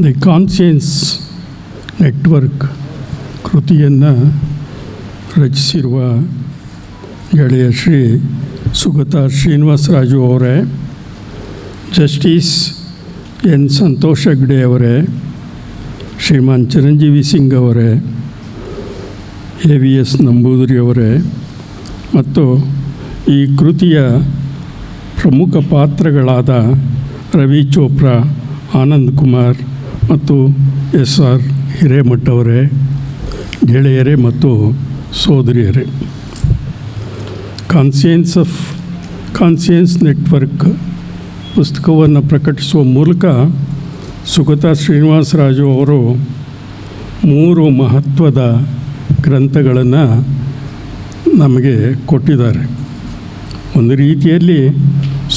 The conscience network ಕೃತಿಯನ್ನು ರಚಿಸಿರುವ ಗೆಳೆಯ ಶ್ರೀ ಸುಗತ ಶ್ರೀನಿವಾಸರಾಜು ಅವರೇ, ಜಸ್ಟಿಸ್ ಎನ್ ಸಂತೋಷ್ ಹೆಗ್ಡೆ ಅವರೇ, ಶ್ರೀಮಾನ್ ಚಿರಂಜೀವಿ ಸಿಂಗ್ ಅವರೇ, ಎ ವಿ ಎಸ್ ನಂಬೂದರಿ ಅವರೇ ಮತ್ತು ಈ ಕೃತಿಯ ಪ್ರಮುಖ ಪಾತ್ರಗಳಾದ ರವಿ ಚೋಪ್ರಾ, ಆನಂದ್ ಕುಮಾರ್ ಮತ್ತು ಎಸ್ ಆರ್ ಹಿರೇಮಠವರೇ ಗೆಳೆಯರೇ ಮತ್ತು ಸೋದರಿಯರೇ. ಕಾನ್ಸಿಯನ್ಸ್ ಆಫ್ ಕಾನ್ಸಿಯನ್ಸ್ ನೆಟ್ವರ್ಕ್ ಪುಸ್ತಕವನ್ನು ಪ್ರಕಟಿಸುವ ಮೂಲಕ ಸುಗತ ಶ್ರೀನಿವಾಸರಾಜು ಅವರು ಮೂರು ಮಹತ್ವದ ಗ್ರಂಥಗಳನ್ನು ನಮಗೆ ಕೊಟ್ಟಿದ್ದಾರೆ. ಒಂದು ರೀತಿಯಲ್ಲಿ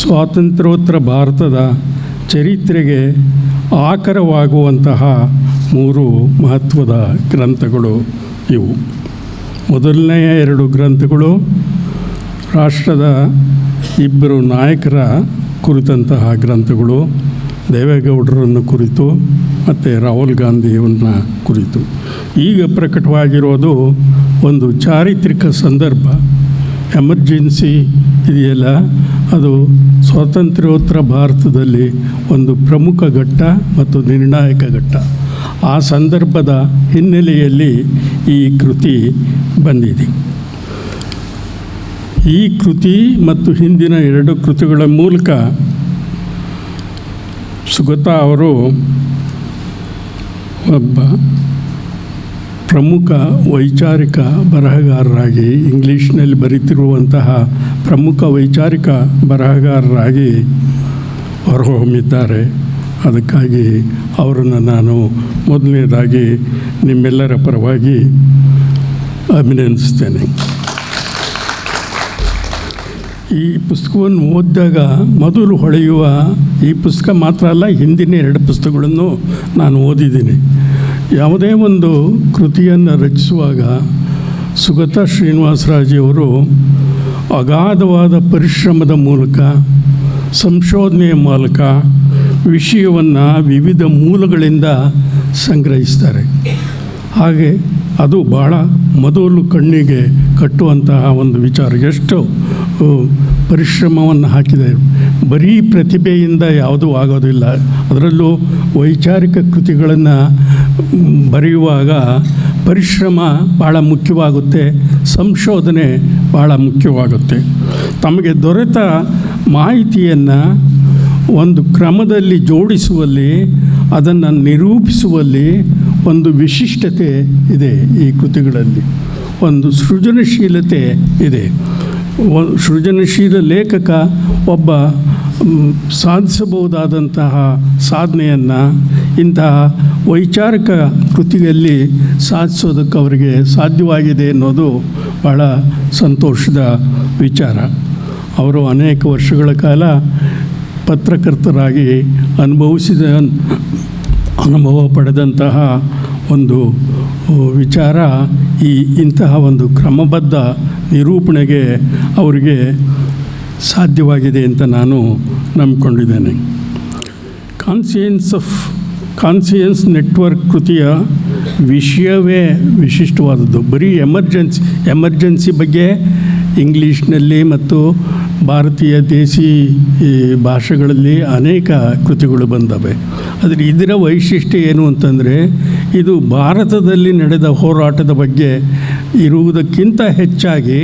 ಸ್ವಾತಂತ್ರ್ಯೋತ್ತರ ಭಾರತದ ಚರಿತ್ರೆಗೆ ಆಕರವಾಗುವಂತಹ ಮೂರು ಮಹತ್ವದ ಗ್ರಂಥಗಳು ಇವು. ಮೊದಲನೆಯ ಎರಡು ಗ್ರಂಥಗಳು ರಾಷ್ಟ್ರದ ಇಬ್ಬರು ನಾಯಕರ ಕುರಿತಂತಹ ಗ್ರಂಥಗಳು, ದೇವೇಗೌಡರನ್ನು ಕುರಿತು ಮತ್ತು ರಾಹುಲ್ ಗಾಂಧಿಯವನ್ನ ಕುರಿತು. ಈಗ ಪ್ರಕಟವಾಗಿರೋದು ಒಂದು ಚಾರಿತ್ರಿಕ ಸಂದರ್ಭ. ಎಮರ್ಜೆನ್ಸಿ ಇದೆಯಲ್ಲ, ಅದು ಸ್ವಾತಂತ್ರ್ಯೋತ್ತರ ಭಾರತದಲ್ಲಿ ಒಂದು ಪ್ರಮುಖ ಘಟ್ಟ ಮತ್ತು ನಿರ್ಣಾಯಕ ಘಟ್ಟ. ಆ ಸಂದರ್ಭದ ಹಿನ್ನೆಲೆಯಲ್ಲಿ ಈ ಕೃತಿ ಬಂದಿದೆ. ಈ ಕೃತಿ ಮತ್ತು ಹಿಂದಿನ ಎರಡು ಕೃತಿಗಳ ಮೂಲಕ ಸುಗತಾ ಅವರು ಒಬ್ಬ ಪ್ರಮುಖ ವೈಚಾರಿಕ ಬರಹಗಾರರಾಗಿ ಇಂಗ್ಲೀಷ್ನಲ್ಲಿ ಬರೀತಿರುವಂತಹ ಪ್ರಮುಖ ವೈಚಾರಿಕ ಬರಹಗಾರರಾಗಿ ಹೊರಹೊಮ್ಮಿದ್ದಾರೆ. ಅದಕ್ಕಾಗಿ ಅವರನ್ನು ನಾನು ಮೊದಲನೇದಾಗಿ ನಿಮ್ಮೆಲ್ಲರ ಪರವಾಗಿ ಅಭಿನಂದಿಸ್ತೇನೆ. ಈ ಪುಸ್ತಕವನ್ನು ಓದಿದಾಗ ಮೊದಲು ಹೊಳೆಯುವ ಈ ಪುಸ್ತಕ ಮಾತ್ರ ಅಲ್ಲ, ಹಿಂದಿನ ಎರಡು ಪುಸ್ತಕಗಳನ್ನು ನಾನು ಓದಿದ್ದೀನಿ. ಯಾವುದೇ ಒಂದು ಕೃತಿಯನ್ನು ರಚಿಸುವಾಗ ಸುಗತ ಶ್ರೀನಿವಾಸರಾಜಿಯವರು ಅಗಾಧವಾದ ಪರಿಶ್ರಮದ ಮೂಲಕ, ಸಂಶೋಧನೆಯ ಮೂಲಕ ವಿಷಯವನ್ನು ವಿವಿಧ ಮೂಲಗಳಿಂದ ಸಂಗ್ರಹಿಸ್ತಾರೆ. ಹಾಗೆ ಅದು ಭಾಳ ಮೊದಲು ಕಣ್ಣಿಗೆ ಕಟ್ಟುವಂತಹ ಒಂದು ವಿಚಾರ. ಎಷ್ಟು ಪರಿಶ್ರಮವನ್ನು ಹಾಕಿದೆ ಬರೀ ಪ್ರತಿಭೆಯಿಂದ ಯಾವುದೂ ಆಗೋದಿಲ್ಲ. ಅದರಲ್ಲೂ ವೈಚಾರಿಕ ಕೃತಿಗಳನ್ನು ಬರೆಯುವಾಗ ಪರಿಶ್ರಮ ಭಾಳ ಮುಖ್ಯವಾಗುತ್ತೆ. ಸಂಶೋಧನೆ ಭಾಳ ಮುಖ್ಯವಾಗುತ್ತೆ. ತಮಗೆ ದೊರೆತ ಮಾಹಿತಿಯನ್ನು ಒಂದು ಕ್ರಮದಲ್ಲಿ ಜೋಡಿಸುವಲ್ಲಿ, ಅದನ್ನು ನಿರೂಪಿಸುವಲ್ಲಿ ಒಂದು ವಿಶಿಷ್ಟತೆ ಇದೆ ಈ ಕೃತಿಗಳಲ್ಲಿ. ಒಂದು ಸೃಜನಶೀಲತೆ ಇದೆ. ಸೃಜನಶೀಲ ಲೇಖಕ ಒಬ್ಬ ಸಾಧಿಸಬಹುದಾದಂತಹ ಸಾಧನೆಯನ್ನು ಇಂತಹ ವೈಚಾರಿಕ ಕೃತಿಯಲ್ಲಿ ಸಾಧಿಸೋದಕ್ಕೆ ಅವರಿಗೆ ಸಾಧ್ಯವಾಗಿದೆ ಅನ್ನೋದು ಭಾಳ ಸಂತೋಷದ ವಿಚಾರ. ಅವರು ಅನೇಕ ವರ್ಷಗಳ ಕಾಲ ಪತ್ರಕರ್ತರಾಗಿ ಅನುಭವಿಸಿದ, ಅನುಭವ ಪಡೆದಂತಹ ಒಂದು ವಿಚಾರ ಈ ಇಂತಹ ಒಂದು ಕ್ರಮಬದ್ಧ ನಿರೂಪಣೆಗೆ ಅವರಿಗೆ ಸಾಧ್ಯವಾಗಿದೆ ಅಂತ ನಾನು ನಂಬಿಕೊಂಡಿದ್ದೇನೆ. ಕಾನ್ಸಿಯನ್ಸ್ ಆಫ್ ಕಾನ್ಸಿಯನ್ಸ್ ನೆಟ್ವರ್ಕ್ ಕೃತಿಯ ವಿಷಯವೇ ವಿಶಿಷ್ಟವಾದದ್ದು. ಬರೀ ಎಮರ್ಜೆನ್ಸಿ ಎಮರ್ಜೆನ್ಸಿ ಬಗ್ಗೆ ಇಂಗ್ಲೀಷ್ನಲ್ಲಿ ಮತ್ತು ಭಾರತೀಯ ದೇಸಿ ಭಾಷೆಗಳಲ್ಲಿ ಅನೇಕ ಕೃತಿಗಳು ಬಂದವೆ. ಆದರೆ ಇದರ ವೈಶಿಷ್ಟ್ಯ ಏನು ಅಂತಂದರೆ, ಇದು ಭಾರತದಲ್ಲಿ ನಡೆದ ಹೋರಾಟದ ಬಗ್ಗೆ ಇರುವುದಕ್ಕಿಂತ ಹೆಚ್ಚಾಗಿ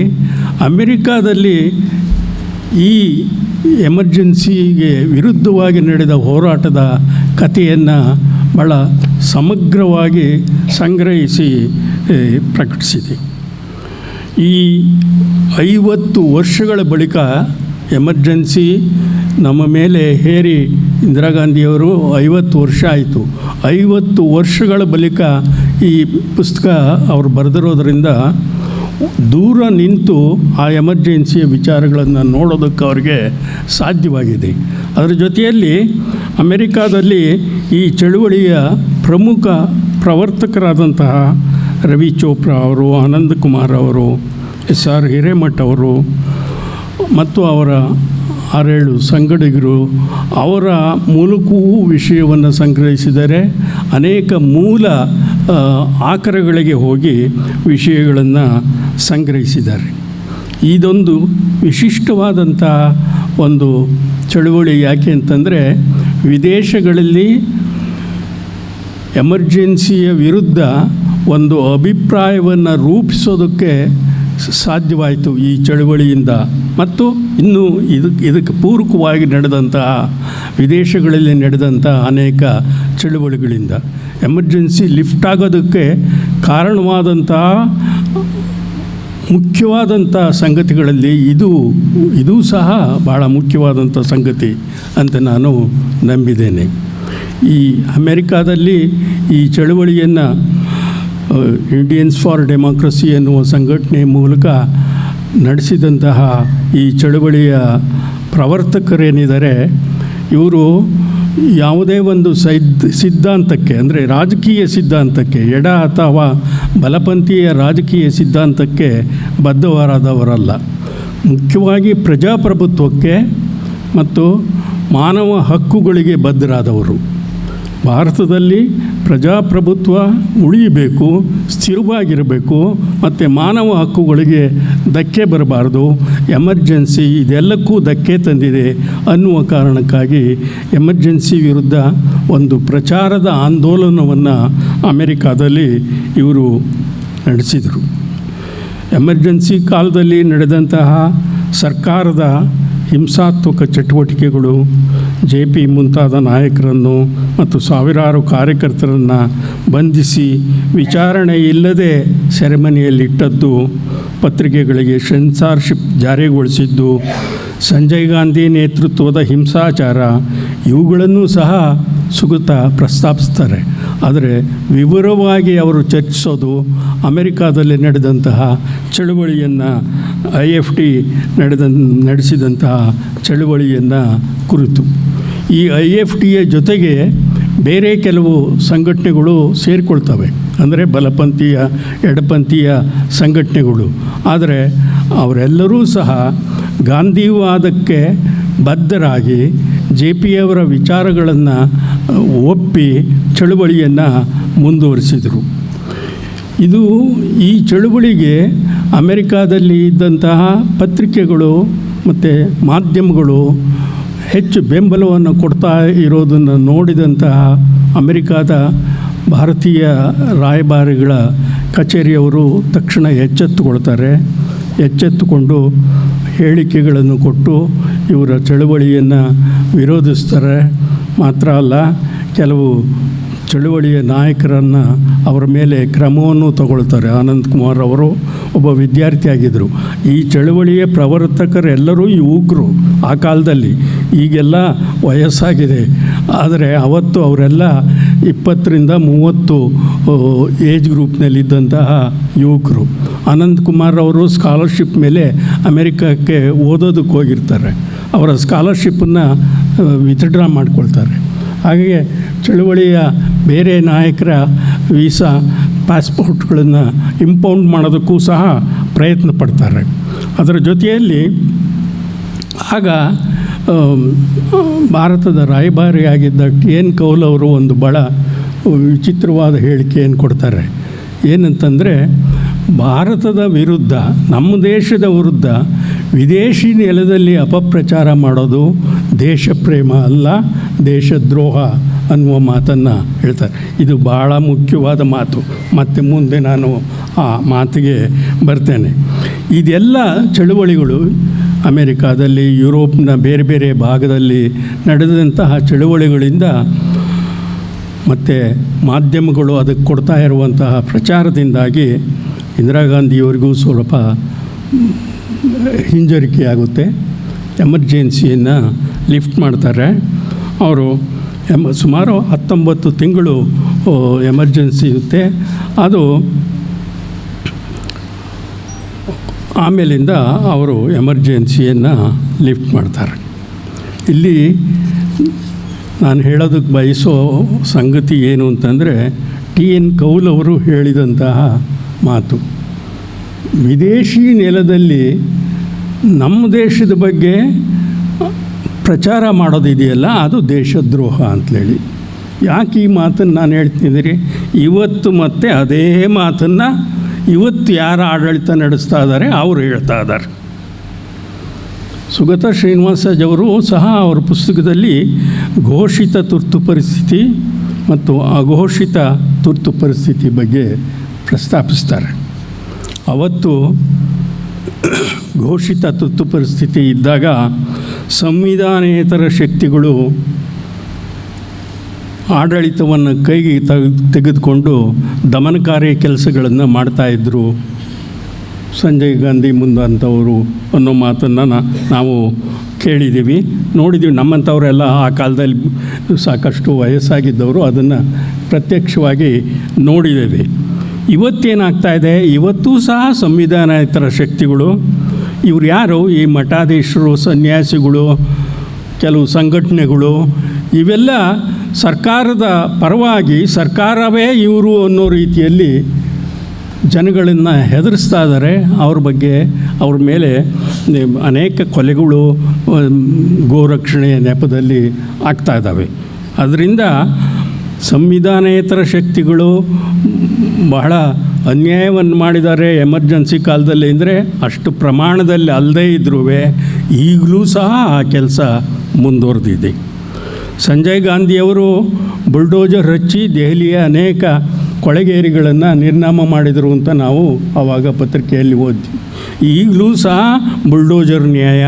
ಅಮೆರಿಕಾದಲ್ಲಿ ಈ ಎಮರ್ಜೆನ್ಸಿಗೆ ವಿರುದ್ಧವಾಗಿ ನಡೆದ ಹೋರಾಟದ ಕಥೆಯನ್ನು ಭಾಳ ಸಮಗ್ರವಾಗಿ ಸಂಗ್ರಹಿಸಿ ಪ್ರಕಟಿಸಿದೆ. ಈ ಐವತ್ತು ವರ್ಷಗಳ ಬಳಿಕ ಎಮರ್ಜೆನ್ಸಿ ನಮ್ಮ ಮೇಲೆ ಹೇರಿ ಇಂದಿರಾ ಗಾಂಧಿಯವರು ಐವತ್ತು ವರ್ಷ ಆಯಿತು. ಐವತ್ತು ವರ್ಷಗಳ ಬಳಿಕ ಈ ಪುಸ್ತಕ ಅವರು ಬರೆದಿರೋದ್ರಿಂದ ದೂರ ನಿಂತು ಆ ಎಮರ್ಜೆನ್ಸಿಯ ವಿಚಾರಗಳನ್ನು ನೋಡೋದಕ್ಕೆ ಅವರಿಗೆ ಸಾಧ್ಯವಾಗಿದೆ. ಅದರ ಜೊತೆಯಲ್ಲಿ ಅಮೆರಿಕಾದಲ್ಲಿ ಈ ಚಳುವಳಿಯ ಪ್ರಮುಖ ಪ್ರವರ್ತಕರಾದಂತಹ ರವಿ ಚೋಪ್ರಾ ಅವರು, ಆನಂದ್ ಕುಮಾರ್ ಅವರು ಎಸ್ ಆರ್ ಹಿರೇಮಠ್ ಅವರು ಮತ್ತು ಅವರ ಆರೇಳು ಸಂಗಡಿಗರು ಅವರ ಮೂಲಕವೂ ವಿಷಯವನ್ನು ಸಂಗ್ರಹಿಸಿದರೆ ಅನೇಕ ಮೂಲ ಆಕರಗಳಿಗೆ ಹೋಗಿ ವಿಷಯಗಳನ್ನು ಸಂಗ್ರಹಿಸಿದ್ದಾರೆ. ಇದೊಂದು ವಿಶಿಷ್ಟವಾದಂಥ ಒಂದು ಚಳುವಳಿ ಯಾಕೆ ಅಂತಂದರೆ ವಿದೇಶಗಳಲ್ಲಿ ಎಮರ್ಜೆನ್ಸಿಯ ವಿರುದ್ಧ ಒಂದು ಅಭಿಪ್ರಾಯವನ್ನು ರೂಪಿಸೋದಕ್ಕೆ ಸಾಧ್ಯವಾಯಿತು ಈ ಚಳುವಳಿಯಿಂದ. ಮತ್ತು ಇನ್ನು ಇದಕ್ಕೆ ಇದಕ್ಕೆ ಪೂರಕವಾಗಿ ನಡೆದಂತಹ ವಿದೇಶಗಳಲ್ಲಿ ನಡೆದಂಥ ಅನೇಕ ಚಳುವಳಿಗಳಿಂದ. ಎಮರ್ಜೆನ್ಸಿ ಲಿಫ್ಟ್ ಆಗೋದಕ್ಕೆ ಕಾರಣವಾದಂತಹ ಮುಖ್ಯವಾದಂಥ ಸಂಗತಿಗಳಲ್ಲಿ ಇದು, ಇದೂ ಸಹ ಭಾಳ ಮುಖ್ಯವಾದಂಥ ಸಂಗತಿ ಅಂತ ನಾನು ನಂಬಿದ್ದೇನೆ. ಈ ಅಮೆರಿಕಾದಲ್ಲಿ ಈ ಚಳುವಳಿಯನ್ನು ಇಂಡಿಯನ್ಸ್ ಫಾರ್ ಡೆಮಾಕ್ರಸಿ ಎನ್ನುವ ಸಂಘಟನೆ ಮೂಲಕ ನಡೆಸಿದಂತಹ ಈ ಚಳುವಳಿಯ ಪ್ರವರ್ತಕರೇನಿದ್ದಾರೆ, ಇವರು ಯಾವುದೇ ಒಂದು ಸೈದ್, ಸಿದ್ಧಾಂತಕ್ಕೆ, ಅಂದರೆ ರಾಜಕೀಯ ಸಿದ್ಧಾಂತಕ್ಕೆ, ಎಡ ಅಥವಾ ಬಲಪಂಥೀಯ ರಾಜಕೀಯ ಸಿದ್ಧಾಂತಕ್ಕೆ ಬದ್ಧವರಾದವರಲ್ಲ. ಮುಖ್ಯವಾಗಿ ಪ್ರಜಾಪ್ರಭುತ್ವಕ್ಕೆ ಮತ್ತು ಮಾನವ ಹಕ್ಕುಗಳಿಗೆ ಬದ್ಧರಾದವರು. ಭಾರತದಲ್ಲಿ ಪ್ರಜಾಪ್ರಭುತ್ವ ಉಳಿಯಬೇಕು, ಸ್ಥಿರವಾಗಿರಬೇಕು ಮತ್ತು ಮಾನವ ಹಕ್ಕುಗಳಿಗೆ ಧಕ್ಕೆ ಬರಬಾರ್ದು. ಎಮರ್ಜೆನ್ಸಿ ಇದೆಲ್ಲಕ್ಕೂ ಧಕ್ಕೆ ತಂದಿದೆ ಅನ್ನುವ ಕಾರಣಕ್ಕಾಗಿ ಎಮರ್ಜೆನ್ಸಿ ವಿರುದ್ಧ ಒಂದು ಪ್ರಚಾರದ ಆಂದೋಲನವನ್ನು ಅಮೆರಿಕಾದಲ್ಲಿ ಇವರು ನಡೆಸಿದರು. ಎಮರ್ಜೆನ್ಸಿ ಕಾಲದಲ್ಲಿ ನಡೆದಂತಹ ಸರ್ಕಾರದ ಹಿಂಸಾತ್ಮಕ ಚಟುವಟಿಕೆಗಳು ಜೆ ಪಿ ಮುಂತಾದ ನಾಯಕರನ್ನು ಮತ್ತು ಸಾವಿರಾರು ಕಾರ್ಯಕರ್ತರನ್ನು ಬಂಧಿಸಿ ವಿಚಾರಣೆ ಇಲ್ಲದೆ ಸೆರೆಮನಿಯಲ್ಲಿಟ್ಟದ್ದು ಪತ್ರಿಕೆಗಳಿಗೆ ಸೆನ್ಸಾರ್ಶಿಪ್ ಜಾರಿಗೊಳಿಸಿದ್ದು, ಸಂಜಯ್ ಗಾಂಧಿ ನೇತೃತ್ವದ ಹಿಂಸಾಚಾರ, ಇವುಗಳನ್ನು ಸಹ ಸುಗತ ಪ್ರಸ್ತಾಪಿಸ್ತಾರೆ. ಆದರೆ ವಿವರವಾಗಿ ಅವರು ಚರ್ಚಿಸೋದು ಅಮೆರಿಕಾದಲ್ಲಿ ನಡೆದಂತಹ ಚಳುವಳಿಯನ್ನು ಐ ಎಫ್ ಟಿ ನಡೆದ, ನಡೆಸಿದಂತಹ ಚಳುವಳಿಯನ್ನು ಕುರಿತು. ಈ ಐ ಎಫ್ ಟಿಯ ಜೊತೆಗೆ ಬೇರೆ ಕೆಲವು ಸಂಘಟನೆಗಳು ಸೇರಿಕೊಳ್ತವೆ. ಅಂದರೆ ಬಲಪಂಥೀಯ, ಎಡಪಂಥೀಯ ಸಂಘಟನೆಗಳು. ಆದರೆ ಅವರೆಲ್ಲರೂ ಸಹ ಗಾಂಧಿವಾದಕ್ಕೆ ಬದ್ಧರಾಗಿ ಜೆ ಪಿಯವರ ವಿಚಾರಗಳನ್ನು ಒಪ್ಪಿ ಚಳುವಳಿಯನ್ನು ಮುಂದುವರಿಸಿದರು. ಇದು ಈ ಚಳುವಳಿಗೆ ಅಮೆರಿಕಾದಲ್ಲಿ ಇದ್ದಂತಹ ಪತ್ರಿಕೆಗಳು ಮತ್ತು ಮಾಧ್ಯಮಗಳು ಹೆಚ್ಚು ಬೆಂಬಲವನ್ನು ಕೊಡ್ತಾ ಇರೋದನ್ನು ನೋಡಿದಂತಹ ಅಮೆರಿಕಾದ ಭಾರತೀಯ ರಾಯಭಾರಿಗಳ ಕಚೇರಿಯವರು ತಕ್ಷಣ ಎಚ್ಚೆತ್ತುಕೊಳ್ತಾರೆ. ಎಚ್ಚೆತ್ತುಕೊಂಡು ಹೇಳಿಕೆಗಳನ್ನು ಕೊಟ್ಟು ಇವರ ಚಳುವಳಿಯನ್ನು ವಿರೋಧಿಸ್ತಾರೆ ಮಾತ್ರ ಅಲ್ಲ, ಕೆಲವು ಚಳುವಳಿಯ ನಾಯಕರನ್ನು ಅವರ ಮೇಲೆ ಕ್ರಮವನ್ನು ತಗೊಳ್ತಾರೆ. ಆನಂದ್ ಕುಮಾರ್ ಅವರು ಒಬ್ಬ ವಿದ್ಯಾರ್ಥಿಯಾಗಿದ್ದರು ಈ ಚಳುವಳಿಯ ಪ್ರವರ್ತಕರೆಲ್ಲರೂ ಯುವಕರು ಆ ಕಾಲದಲ್ಲಿ. ಈಗೆಲ್ಲ ವಯಸ್ಸಾಗಿದೆ. ಆದರೆ ಅವತ್ತು ಅವರೆಲ್ಲ ಇಪ್ಪತ್ತರಿಂದ ಮೂವತ್ತು ಏಜ್ ಗ್ರೂಪ್ನಲ್ಲಿದ್ದಂತಹ ಯುವಕರು. ಆನಂದ್ ಕುಮಾರ್ ಅವರು ಸ್ಕಾಲರ್ಶಿಪ್ ಮೇಲೆ ಅಮೆರಿಕಕ್ಕೆ ಓದೋದಕ್ಕೆ ಹೋಗಿರ್ತಾರೆ. ಅವರ ಸ್ಕಾಲರ್ಶಿಪ್ಪನ್ನು ವಿತ್ಡ್ರಾ ಮಾಡಿಕೊಳ್ತಾರೆ. ಹಾಗೆ ಚಳುವಳಿಯ ಬೇರೆ ನಾಯಕರ ವೀಸಾ ಪಾಸ್ಪೋರ್ಟ್ಗಳನ್ನು ಇಂಪೌಂಡ್ ಮಾಡೋದಕ್ಕೂ ಸಹ ಪ್ರಯತ್ನ ಪಡ್ತಾರೆ. ಅದರ ಜೊತೆಯಲ್ಲಿ ಆಗ ಭಾರತದ ರಾಯಭಾರಿಯಾಗಿದ್ದ ಟಿ ಎನ್ ಕೌಲ್ ಅವರು ಒಂದು ಭಾಳ ವಿಚಿತ್ರವಾದ ಹೇಳಿಕೆಯನ್ನು ಕೊಡ್ತಾರೆ. ಏನಂತಂದರೆ, ಭಾರತದ ವಿರುದ್ಧ, ನಮ್ಮ ದೇಶದ ವಿರುದ್ಧ ವಿದೇಶಿ ನೆಲದಲ್ಲಿ ಅಪಪ್ರಚಾರ ಮಾಡೋದು ದೇಶ ಪ್ರೇಮ ಅಲ್ಲ ದೇಶದ್ರೋಹ ಅನ್ನುವ ಮಾತನ್ನು ಹೇಳ್ತಾರೆ. ಇದು ಭಾಳ ಮುಖ್ಯವಾದ ಮಾತು. ಮತ್ತು ಮುಂದೆ ನಾನು ಆ ಮಾತಿಗೆ ಬರ್ತೇನೆ. ಇದೆಲ್ಲ ಚಳುವಳಿಗಳು ಅಮೇರಿಕಾದಲ್ಲಿ, ಯುರೋಪ್ನ ಬೇರೆ ಬೇರೆ ಭಾಗದಲ್ಲಿ ನಡೆದಂತಹ ಚಳುವಳಿಗಳಿಂದ ಮತ್ತು ಮಾಧ್ಯಮಗಳು ಅದಕ್ಕೆ ಕೊಡ್ತಾ ಇರುವಂತಹ ಪ್ರಚಾರದಿಂದಾಗಿ ಇಂದಿರಾ ಗಾಂಧಿಯವರಿಗೂ ಸ್ವಲ್ಪ ಹಿಂಜರಿಕೆ ಆಗುತ್ತೆ ಎಮರ್ಜೆನ್ಸಿಯನ್ನು ಲಿಫ್ಟ್ ಮಾಡ್ತಾರೆ. ಅವರು ಎಂ, ಸುಮಾರು ಹತ್ತೊಂಬತ್ತು ತಿಂಗಳು ಎಮರ್ಜೆನ್ಸಿ ಇರುತ್ತೆ. ಅದು ಆಮೇಲಿಂದ ಅವರು ಎಮರ್ಜೆನ್ಸಿಯನ್ನು ಲಿಫ್ಟ್ ಮಾಡ್ತಾರೆ. ಇಲ್ಲಿ ನಾನು ಹೇಳೋದಕ್ಕೆ ಬಯಸೋ ಸಂಗತಿ ಏನು ಅಂತಂದರೆ, ಟಿ. ಎನ್. ಕೌಲ್ ಅವರು ಹೇಳಿದಂತಹ ಮಾತು. ವಿದೇಶಿ ನೆಲದಲ್ಲಿ ನಮ್ಮ ದೇಶದ ಬಗ್ಗೆ ಪ್ರಚಾರ ಮಾಡೋದಿದೆಯಲ್ಲ, ಅದು ದೇಶದ್ರೋಹ ಅಂತೇಳಿ. ಯಾಕೆ ಈ ಮಾತನ್ನು ನಾನು ಹೇಳ್ತಿದ್ದೀರಿ ಇವತ್ತು ಮತ್ತೆ ಅದೇ ಮಾತನ್ನು ಇವತ್ತು ಯಾರು ಆಡಳಿತ ನಡೆಸ್ತಾ ಇದ್ದಾರೆ, ಅವರು ಹೇಳ್ತಾ ಇದ್ದಾರೆ. ಸುಗತ ಶ್ರೀನಿವಾಸಜವರು ಸಹ ಅವರ ಪುಸ್ತಕದಲ್ಲಿ ಘೋಷಿತ ತುರ್ತು ಪರಿಸ್ಥಿತಿ ಮತ್ತು ಅಘೋಷಿತ ತುರ್ತು ಪರಿಸ್ಥಿತಿ ಬಗ್ಗೆ ಪ್ರಸ್ತಾಪಿಸ್ತಾರೆ. ಅವತ್ತು ಘೋಷಿತ ತುರ್ತು ಪರಿಸ್ಥಿತಿ ಇದ್ದಾಗ ಸಂವಿಧಾನೇತರ ಶಕ್ತಿಗಳು ಆಡಳಿತವನ್ನು ಕೈಗೆ ತೆಗೆ ತೆಗೆದುಕೊಂಡು ದಮನಕಾರಿ ಕೆಲಸಗಳನ್ನು ಮಾಡ್ತಾಯಿದ್ರು ಸಂಜಯ್ ಗಾಂಧಿ ಮುಂದಂಥವರು ಅನ್ನೋ ಮಾತನ್ನು ನಾವು ಕೇಳಿದ್ದೀವಿ ನೋಡಿದ್ದೀವಿ ನಮ್ಮಂಥವರೆಲ್ಲ ಆ ಕಾಲದಲ್ಲಿ ಸಾಕಷ್ಟು ವಯಸ್ಸಾಗಿದ್ದವರು, ಅದನ್ನು ಪ್ರತ್ಯಕ್ಷವಾಗಿ ನೋಡಿದ್ದೇವೆ. ಇವತ್ತೇನಾಗ್ತಾ ಇದೆ ಇವತ್ತೂ ಸಹ ಸಂವಿಧಾನೇತರ ಶಕ್ತಿಗಳು. ಇವ್ರು ಯಾರು? ಈ ಮಠಾಧೀಶರು, ಸನ್ಯಾಸಿಗಳು, ಕೆಲವು ಸಂಘಟನೆಗಳು, ಇವೆಲ್ಲ ಸರ್ಕಾರದ ಪರವಾಗಿ ಸರ್ಕಾರವೇ ಇವರು ಅನ್ನೋ ರೀತಿಯಲ್ಲಿ ಜನಗಳನ್ನು ಹೆದರಿಸ್ತಾ ಇದ್ದಾರೆ. ಅವ್ರ ಬಗ್ಗೆ ಅವ್ರ ಮೇಲೆ ಅನೇಕ ಕೊಲೆಗಳು ಗೋರಕ್ಷಣೆಯ ನೆಪದಲ್ಲಿ ಆಗ್ತಾ ಇದ್ದಾವೆ. ಅದರಿಂದ ಸಂವಿಧಾನೇತರ ಶಕ್ತಿಗಳು ಬಹಳ ಅನ್ಯಾಯವನ್ನು ಮಾಡಿದ್ದಾರೆ ಎಮರ್ಜೆನ್ಸಿ ಕಾಲದಲ್ಲಿ ಅಂದರೆ ಅಷ್ಟು ಪ್ರಮಾಣದಲ್ಲಿ ಅಲ್ಲದೇ ಇದ್ರೂ ಈಗಲೂ ಸಹ ಆ ಕೆಲಸ ಮುಂದುವರೆದಿದೆ. ಸಂಜಯ್ ಗಾಂಧಿಯವರು ಬುಲ್ಡೋಜರ್ ಹಚ್ಚಿ ದೆಹಲಿಯ ಅನೇಕ ಕೊಳೆಗೇರಿಗಳನ್ನು ನಿರ್ನಾಮ ಮಾಡಿದರು ಅಂತ ನಾವು ಆವಾಗ ಪತ್ರಿಕೆಯಲ್ಲಿ ಓದಿ ಈಗಲೂ ಸಹ ಬುಲ್ಡೋಜರ್ ನ್ಯಾಯ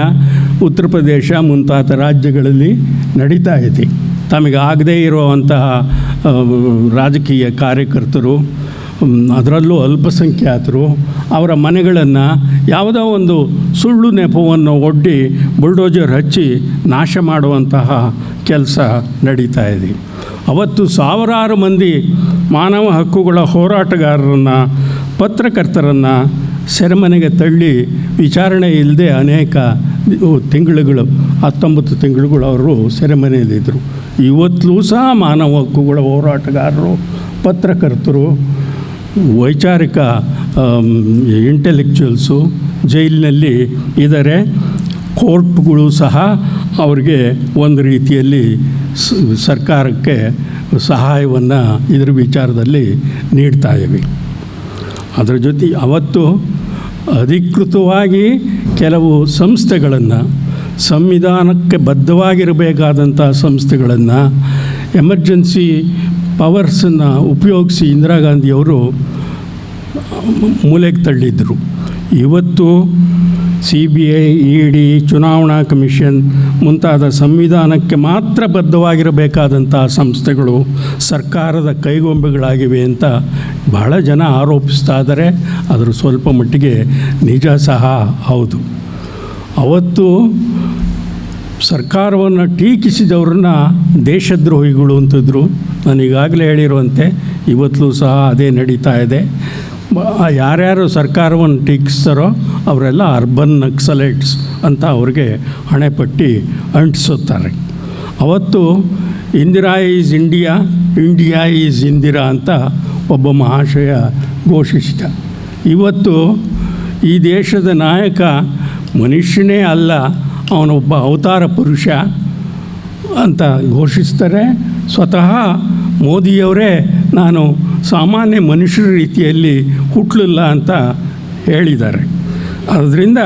ಉತ್ತರ ಪ್ರದೇಶ ಮುಂತಾದ ರಾಜ್ಯಗಳಲ್ಲಿ ನಡೀತಾ ಇದೆ. ತಮಗೆ ಆಗದೇ ಇರುವಂತಹ ರಾಜಕೀಯ ಕಾರ್ಯಕರ್ತರು ಅದರಲ್ಲೂ ಅಲ್ಪಸಂಖ್ಯಾತರು ಅವರ ಮನೆಗಳನ್ನು ಯಾವುದೋ ಒಂದು ಸುಳ್ಳು ನೆಪವನ್ನು ಒಡ್ಡಿ ಬುಲ್ಡೋಜರ್ ಹಚ್ಚಿ ನಾಶ ಮಾಡುವಂತಹ ಕೆಲಸ ನಡೀತಾ ಇದೆ. ಅವತ್ತು ಸಾವಿರಾರು ಮಂದಿ ಮಾನವ ಹಕ್ಕುಗಳ ಹೋರಾಟಗಾರರನ್ನು, ಪತ್ರಕರ್ತರನ್ನು ಸೆರೆಮನೆಗೆ ತಳ್ಳಿ ವಿಚಾರಣೆ ಇಲ್ಲದೆ ಅನೇಕ ತಿಂಗಳುಗಳು, ಹತ್ತೊಂಬತ್ತು ತಿಂಗಳುಗಳು ಅವರು ಸೆರೆಮನೆಯಲ್ಲಿದ್ದರು. ಇವತ್ತಲೂ ಸಹ ಮಾನವ ಹಕ್ಕುಗಳ ಹೋರಾಟಗಾರರು, ಪತ್ರಕರ್ತರು ವೈಚಾರಿಕ ಇಂಟೆಲೆಕ್ಚುಯಲ್ಸು ಜೈಲಿನಲ್ಲಿ ಇದ್ದಾರೆ. ಕೋರ್ಟ್ಗಳು ಸಹ ಅವ್ರಿಗೆ ಒಂದು ರೀತಿಯಲ್ಲಿ ಸರ್ಕಾರಕ್ಕೆ ಸಹಾಯವನ್ನು ಇದರ ವಿಚಾರದಲ್ಲಿ ನೀಡ್ತಾ ಇವೆ. ಅದರ ಜೊತೆ ಅವತ್ತು ಅಧಿಕೃತವಾಗಿ ಕೆಲವು ಸಂಸ್ಥೆಗಳನ್ನು, ಸಂವಿಧಾನಕ್ಕೆ ಬದ್ಧವಾಗಿರಬೇಕಾದಂಥ ಸಂಸ್ಥೆಗಳನ್ನು, ಎಮರ್ಜೆನ್ಸಿ ಪವರ್ಸನ್ನು ಉಪಯೋಗಿಸಿ ಇಂದಿರಾ ಗಾಂಧಿಯವರು ಮೂಲೆಗೆ ತಳ್ಳಿದ್ರು. ಇವತ್ತು C B I, E D, ಚುನಾವಣಾ ಕಮಿಷನ್ ಮುಂತಾದ ಸಂವಿಧಾನಕ್ಕೆ ಮಾತ್ರ ಬದ್ಧವಾಗಿರಬೇಕಾದಂಥ ಸಂಸ್ಥೆಗಳು ಸರ್ಕಾರದ ಕೈಗೊಂಬೆಗಳಾಗಿವೆ ಅಂತ ಬಹಳ ಜನ ಆರೋಪಿಸ್ತಾ ಇದ್ದಾರೆ. ಅದರ ಸ್ವಲ್ಪ ಮಟ್ಟಿಗೆ ನಿಜ ಸಹ ಹೌದು. ಅವತ್ತು ಸರ್ಕಾರವನ್ನು ಟೀಕಿಸಿದವ್ರನ್ನ ದೇಶದ್ರೋಹಿಗಳು ಅಂತಿದ್ರು. ನಾನು ಈಗಾಗಲೇ ಹೇಳಿರುವಂತೆ ಇವತ್ತಲೂ ಸಹ ಅದೇ ನಡೀತಾ ಇದೆ. ಯಾರ್ಯಾರು ಸರ್ಕಾರವನ್ನು ಟೀಕಿಸ್ತಾರೋ ಅವರೆಲ್ಲ ಅರ್ಬನ್ ನಕ್ಸಲೈಟ್ಸ್ ಅಂತ ಅವ್ರಿಗೆ ಹಣೆಪಟ್ಟಿ ಅಂಟಿಸುತ್ತಾರೆ. ಅವತ್ತು Indira is India India is Indira ಅಂತ ಒಬ್ಬ ಮಹಾಶಯ ಘೋಷಿಸಿದ. ಇವತ್ತು ಈ ದೇಶದ ನಾಯಕ ಮನುಷ್ಯನೇ ಅಲ್ಲ, ಅವನೊಬ್ಬ ಅವತಾರ ಪುರುಷ ಅಂತ ಘೋಷಿಸ್ತಾರೆ. ಸ್ವತಃ ಮೋದಿಯವರೇ ನಾನು ಸಾಮಾನ್ಯ ಮನುಷ್ಯರ ರೀತಿಯಲ್ಲಿ ಹುಟ್ಟಲಿಲ್ಲ ಅಂತ ಹೇಳಿದ್ದಾರೆ. ಅದರಿಂದ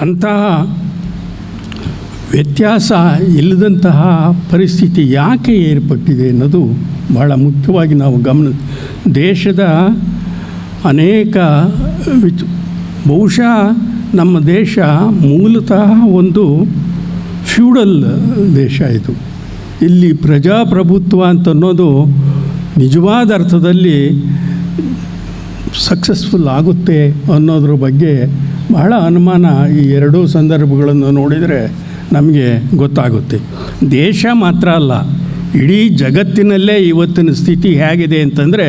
ಅಂತಹ ವ್ಯತ್ಯಾಸ ಇಲ್ಲದಂತಹ ಪರಿಸ್ಥಿತಿ ಯಾಕೆ ಏರ್ಪಟ್ಟಿದೆ ಅನ್ನೋದು ಬಹಳ ಮುಖ್ಯವಾಗಿ ನಾವು ಗಮನ, ದೇಶದ ಅನೇಕ ವಿಚ್, ಬಹುಶಃ ನಮ್ಮ ದೇಶ ಮೂಲತಃ ಒಂದು ಫ್ಯೂಡಲ್ ದೇಶ ಇದು. ಇಲ್ಲಿ ಪ್ರಜಾಪ್ರಭುತ್ವ ಅಂತ ಅನ್ನೋದು ನಿಜವಾದ ಅರ್ಥದಲ್ಲಿ ಸಕ್ಸಸ್ಫುಲ್ ಆಗುತ್ತೆ ಅನ್ನೋದ್ರ ಬಗ್ಗೆ ಬಹಳ ಅನುಮಾನ ಈ ಎರಡೂ ಸಂದರ್ಭಗಳನ್ನು ನೋಡಿದರೆ ನಮಗೆ ಗೊತ್ತಾಗುತ್ತೆ. ದೇಶ ಮಾತ್ರ ಅಲ್ಲ, ಇಡೀ ಜಗತ್ತಿನಲ್ಲೇ ಇವತ್ತಿನ ಸ್ಥಿತಿ ಹೇಗಿದೆ ಅಂತಂದರೆ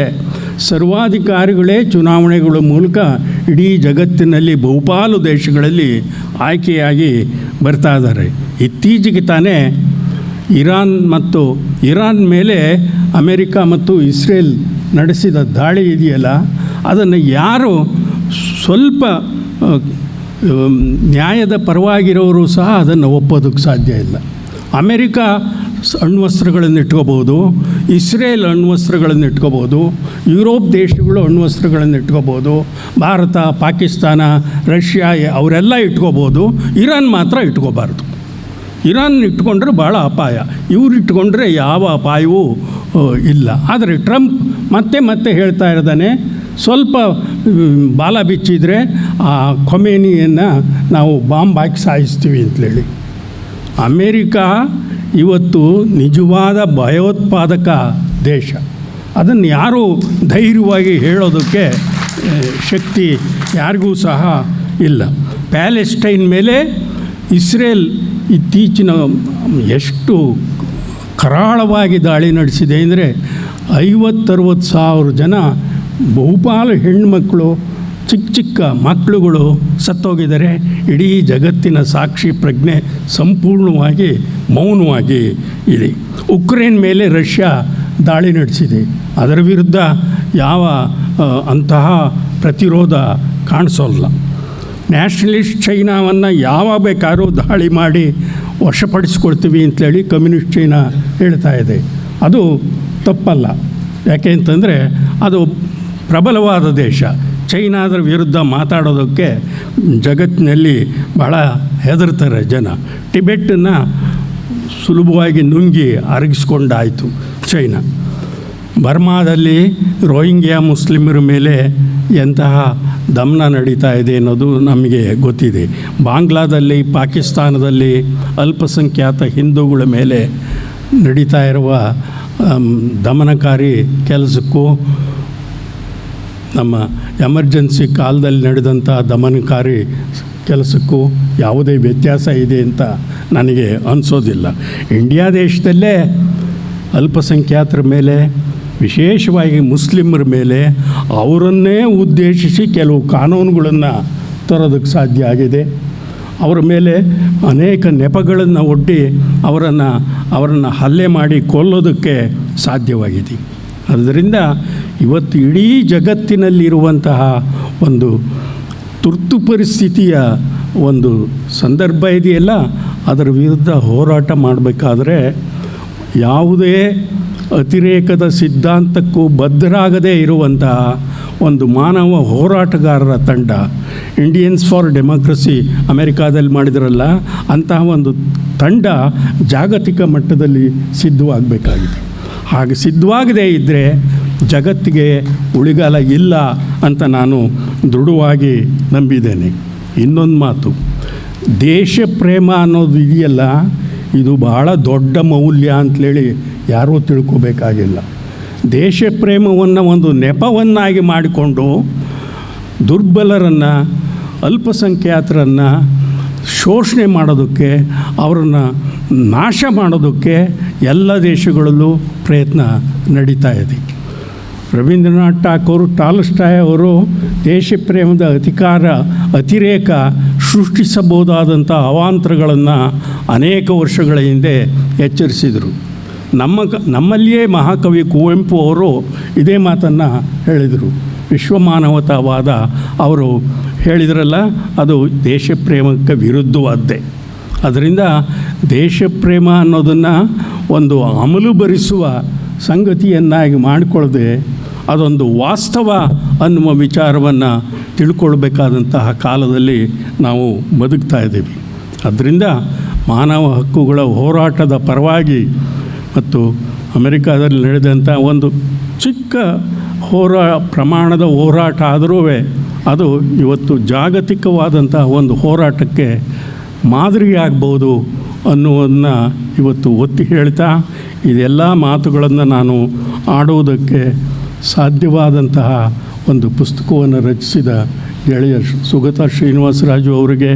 ಸರ್ವಾಧಿಕಾರಿಗಳೇ ಚುನಾವಣೆಗಳ ಮೂಲಕ ಇಡೀ ಜಗತ್ತಿನಲ್ಲಿ ಬಹುಪಾಲು ದೇಶಗಳಲ್ಲಿ ಆಯ್ಕೆಯಾಗಿ ಬರ್ತಾ ಇದ್ದಾರೆ. ಇತ್ತೀಚೆಗೆ ತಾನೇ ಇರಾನ್ ಮತ್ತು ಇರಾನ್ ಮೇಲೆ ಅಮೆರಿಕ ಮತ್ತು ಇಸ್ರೇಲ್ ನಡೆಸಿದ ದಾಳಿ ಇದೆಯಲ್ಲ? ಅದನ್ನು ಯಾರು ಸ್ವಲ್ಪ ನ್ಯಾಯದ ಪರವಾಗಿರೋರು ಸಹ ಅದನ್ನು ಒಪ್ಪೋದಕ್ಕೆ ಸಾಧ್ಯ ಇಲ್ಲ. ಅಮೆರಿಕ ಅಣ್ವಸ್ತ್ರಗಳನ್ನು ಇಟ್ಕೋಬೋದು ಇಸ್ರೇಲ್ ಅಣ್ವಸ್ತ್ರಗಳನ್ನು ಇಟ್ಕೋಬೋದು ಯುರೋಪ್ ದೇಶಗಳು ಅಣ್ವಸ್ತ್ರಗಳನ್ನು ಇಟ್ಕೋಬೋದು ಭಾರತ, ಪಾಕಿಸ್ತಾನ, ರಷ್ಯಾ, ಅವರೆಲ್ಲ ಇಟ್ಕೋಬೋದು ಇರಾನ್ ಮಾತ್ರ ಇಟ್ಕೋಬಾರ್ದು. ಇರಾನ್ ಇಟ್ಕೊಂಡ್ರೆ ಭಾಳ ಅಪಾಯ. ಇವ್ರು ಇಟ್ಕೊಂಡ್ರೆ ಯಾವ ಅಪಾಯವೂ ಇಲ್ಲ. ಆದರೆ ಟ್ರಂಪ್ ಮತ್ತೆ ಮತ್ತೆ ಹೇಳ್ತಾ ಇರ್ತಾನೆ ಸ್ವಲ್ಪ ಬಾಲ ಬಿಚ್ಚಿದರೆ ಆ ಕೊಮೇನಿಯನ್ನು ನಾವು ಬಾಂಬ್ ಹಾಕಿ ಸಾಯಿಸ್ತೀವಿ ಅಂತೇಳಿ. ಅಮೇರಿಕಾ ಇವತ್ತು ನಿಜವಾದ ಭಯೋತ್ಪಾದಕ ದೇಶ. ಅದನ್ನು ಯಾರೂ ಧೈರ್ಯವಾಗಿ ಹೇಳೋದಕ್ಕೆ ಶಕ್ತಿ ಯಾರಿಗೂ ಸಹ ಇಲ್ಲ. ಪ್ಯಾಲೆಸ್ಟೈನ್ ಮೇಲೆ ಇಸ್ರೇಲ್ ಇತ್ತೀಚಿನ ಎಷ್ಟು ಕರಾಳವಾಗಿ ದಾಳಿ ನಡೆಸಿದೆ ಅಂದರೆ ಐವತ್ತರವತ್ತು ಸಾವಿರ ಜನ ಬಹುಪಾಲು ಹೆಣ್ಮಕ್ಳು, ಚಿಕ್ಕ ಚಿಕ್ಕ ಮಕ್ಕಳುಗಳು ಸತ್ತೋಗಿದ್ದಾರೆ. ಇಡೀ ಜಗತ್ತಿನ ಸಾಕ್ಷಿ ಪ್ರಜ್ಞೆ ಸಂಪೂರ್ಣವಾಗಿ ಮೌನವಾಗಿ ಇದೆ. ಉಕ್ರೇನ್ ಮೇಲೆ ರಷ್ಯಾ ದಾಳಿ ನಡೆಸಿದೆ. ಅದರ ವಿರುದ್ಧ ಯಾವ ಅಂತಹ ಪ್ರತಿರೋಧ ಕಾಣಿಸೋಲ್ಲ. ನ್ಯಾಷನಲಿಸ್ಟ್ ಚೈನಾವನ್ನು ಯಾವ ಬೇಕಾದ್ರೂ ದಾಳಿ ಮಾಡಿ ವಶಪಡಿಸ್ಕೊಳ್ತೀವಿ ಅಂತೇಳಿ ಕಮ್ಯುನಿಸ್ಟ್ ಚೈನಾ ಹೇಳ್ತಾ ಇದೆ. ಅದು ತಪ್ಪಲ್ಲ. ಯಾಕೆ ಅಂತಂದರೆ ಅದು ಪ್ರಬಲವಾದ ದೇಶ. ಚೈನಾದ ವಿರುದ್ಧ ಮಾತಾಡೋದಕ್ಕೆ ಜಗತ್ತಿನಲ್ಲಿ ಭಾಳ ಹೆದರ್ತಾರೆ ಜನ. ಟಿಬೆಟ್ಟನ್ನು ಸುಲಭವಾಗಿ ನುಂಗಿ ಅರಗಿಸ್ಕೊಂಡಾಯಿತು ಚೈನಾ. ಬರ್ಮಾದಲ್ಲಿ ರೋಹಿಂಗ್ಯಾ ಮುಸ್ಲಿಮರ ಮೇಲೆ ಎಂತಹ ದಮನ ನಡೀತಾ ಇದೆ ಅನ್ನೋದು ನಮಗೆ ಗೊತ್ತಿದೆ. ಬಾಂಗ್ಲಾದಲ್ಲಿ, ಪಾಕಿಸ್ತಾನದಲ್ಲಿ ಅಲ್ಪಸಂಖ್ಯಾತ ಹಿಂದೂಗಳ ಮೇಲೆ ನಡೀತಾ ಇರುವ ದಮನಕಾರಿ ಕೆಲಸಕ್ಕೂ ನಮ್ಮ ಎಮರ್ಜೆನ್ಸಿ ಕಾಲದಲ್ಲಿ ನಡೆದಂಥ ದಮನಕಾರಿ ಕೆಲಸಕ್ಕೂ ಯಾವುದೇ ವ್ಯತ್ಯಾಸ ಇದೆ ಅಂತ ನನಗೆ ಅನಿಸೋದಿಲ್ಲ. ಇಂಡಿಯಾ ದೇಶದಲ್ಲೇ ಅಲ್ಪಸಂಖ್ಯಾತರ ಮೇಲೆ ವಿಶೇಷವಾಗಿ ಮುಸ್ಲಿಮರ ಮೇಲೆ ಅವರನ್ನೇ ಉದ್ದೇಶಿಸಿ ಕೆಲವು ಕಾನೂನುಗಳನ್ನು ತರೋದಕ್ಕೆ ಸಾಧ್ಯ ಆಗಿದೆ. ಅವರ ಮೇಲೆ ಅನೇಕ ನೆಪಗಳನ್ನು ಒಡ್ಡಿ ಅವರನ್ನು ಅವರನ್ನು ಹಲ್ಲೆ ಮಾಡಿ ಕೊಲ್ಲೋದಕ್ಕೆ ಸಾಧ್ಯವಾಗಿದೆ. ಆದ್ದರಿಂದ ಇವತ್ತು ಇಡೀ ಜಗತ್ತಿನಲ್ಲಿರುವಂತಹ ಒಂದು ತುರ್ತು ಪರಿಸ್ಥಿತಿಯ ಒಂದು ಸಂದರ್ಭ ಇದೆಯಲ್ಲ, ಅದರ ವಿರುದ್ಧ ಹೋರಾಟ ಮಾಡಬೇಕಾದ್ರೆ ಯಾವುದೇ ಅತಿರೇಕದ ಸಿದ್ಧಾಂತಕ್ಕೂ ಬದ್ಧರಾಗದೇ ಇರುವಂತಹ ಒಂದು ಮಾನವ ಹೋರಾಟಗಾರರ ತಂಡ ಇಂಡಿಯನ್ಸ್ ಫಾರ್ ಡೆಮೋಕ್ರಸಿ ಅಮೆರಿಕಾದಲ್ಲಿ ಮಾಡಿದ್ರಲ್ಲ, ಅಂತಹ ಒಂದು ತಂಡ ಜಾಗತಿಕ ಮಟ್ಟದಲ್ಲಿ ಸಿದ್ಧವಾಗಬೇಕಾಗಿದೆ. ಹಾಗೆ ಸಿದ್ಧವಾಗದೇ ಇದ್ದರೆ ಜಗತ್ತಿಗೆ ಉಳಿಗಾಲ ಇಲ್ಲ ಅಂತ ನಾನು ದೃಢವಾಗಿ ನಂಬಿದ್ದೇನೆ. ಇನ್ನೊಂದು ಮಾತು, ದೇಶ ಪ್ರೇಮ ಅನ್ನೋದು ಇದೆಯಲ್ಲ ಇದು ಬಹಳ ದೊಡ್ಡ ಮೌಲ್ಯ ಅಂಥೇಳಿ ಯಾರೂ ತಿಳ್ಕೋಬೇಕಾಗಿಲ್ಲ. ದೇಶ ಪ್ರೇಮವನ್ನು ಒಂದು ನೆಪವನ್ನಾಗಿ ಮಾಡಿಕೊಂಡು ದುರ್ಬಲರನ್ನು, ಅಲ್ಪಸಂಖ್ಯಾತರನ್ನು ಶೋಷಣೆ ಮಾಡೋದಕ್ಕೆ, ಅವರನ್ನು ನಾಶ ಮಾಡೋದಕ್ಕೆ ಎಲ್ಲ ದೇಶಗಳಲ್ಲೂ ಪ್ರಯತ್ನ ನಡೀತಾ ಇದೆ. ರವೀಂದ್ರನಾಥ್ ಠಾಕೂರ್, ಟಾಲ್ಸ್ಟಾಯ್ ಅವರು ದೇಶ ಪ್ರೇಮದ ಅಧಿಕಾರ, ಅತಿರೇಕ ಸೃಷ್ಟಿಸಬಹುದಾದಂಥ ಅವಾಂತರಗಳನ್ನು ಅನೇಕ ವರ್ಷಗಳ ಹಿಂದೆ ಎಚ್ಚರಿಸಿದರು. ನಮ್ಮ ನಮ್ಮಲ್ಲಿಯೇ ಮಹಾಕವಿ ಕುವೆಂಪು ಅವರು ಇದೇ ಮಾತನ್ನು ಹೇಳಿದರು. ವಿಶ್ವಮಾನವತಾವಾದ ಅವರು ಹೇಳಿದ್ರಲ್ಲ, ಅದು ದೇಶ ಪ್ರೇಮಕ್ಕೆ ವಿರುದ್ಧವಾದ್ದೇ. ಅದರಿಂದ ದೇಶ ಪ್ರೇಮ ಅನ್ನೋದನ್ನು ಒಂದು ಅಮಲು ಭರಿಸುವ ಸಂಗತಿಯನ್ನಾಗಿ ಮಾಡಿಕೊಳ್ಳದೆ ಅದೊಂದು ವಾಸ್ತವ ಅನ್ನುವ ವಿಚಾರವನ್ನು ತಿಳ್ಕೊಳ್ಬೇಕಾದಂತಹ ಕಾಲದಲ್ಲಿ ನಾವು ಬದುಕ್ತಾ ಇದ್ದೀವಿ. ಅದರಿಂದ ಮಾನವ ಹಕ್ಕುಗಳ ಹೋರಾಟದ ಪರವಾಗಿ ಮತ್ತು ಅಮೆರಿಕಾದಲ್ಲಿ ನಡೆದಂಥ ಒಂದು ಚಿಕ್ಕ ಹೋರಾ, ಪ್ರಮಾಣದ ಹೋರಾಟ ಆದರೂ ಅದು ಇವತ್ತು ಜಾಗತಿಕವಾದಂತಹ ಒಂದು ಹೋರಾಟಕ್ಕೆ ಮಾದರಿಯಾಗ್ಬೋದು ಅನ್ನುವುದನ್ನು ಇವತ್ತು ಒತ್ತಿ ಹೇಳ್ತಾ, ಇದೆಲ್ಲ ಮಾತುಗಳನ್ನು ನಾನು ಆಡುವುದಕ್ಕೆ ಸಾಧ್ಯವಾದಂತಹ ಒಂದು ಪುಸ್ತಕವನ್ನು ರಚಿಸಿದ ಗೆಳೆಯ ಸುಗತ ಶ್ರೀನಿವಾಸರಾಜು ಅವರಿಗೆ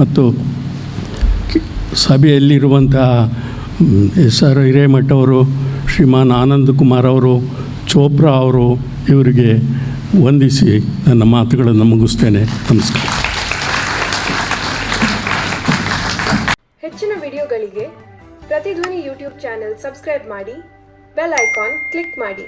ಮತ್ತು ಸಭೆಯಲ್ಲಿರುವಂತಹ ಎಸ್ ಆರ್ ಹಿರೇಮಠ ಅವರು, ಶ್ರೀಮಾನ್ ಆನಂದ್ ಕುಮಾರ್ ಅವರು, ಚೋಪ್ರಾ ಅವರು ಇವರಿಗೆ ವಂದಿಸಿ ನನ್ನ ಮಾತುಗಳನ್ನು ಮುಗಿಸ್ತೇನೆ. ನಮಸ್ಕಾರ. ಹೆಚ್ಚಿನ ವಿಡಿಯೋಗಳಿಗೆ ಪ್ರತಿಧ್ವನಿ ಯೂಟ್ಯೂಬ್ ಚಾನೆಲ್ ಸಬ್ಸ್ಕ್ರೈಬ್ ಮಾಡಿ, ಬೆಲ್ ಐಕಾನ್ ಕ್ಲಿಕ್ ಮಾಡಿ.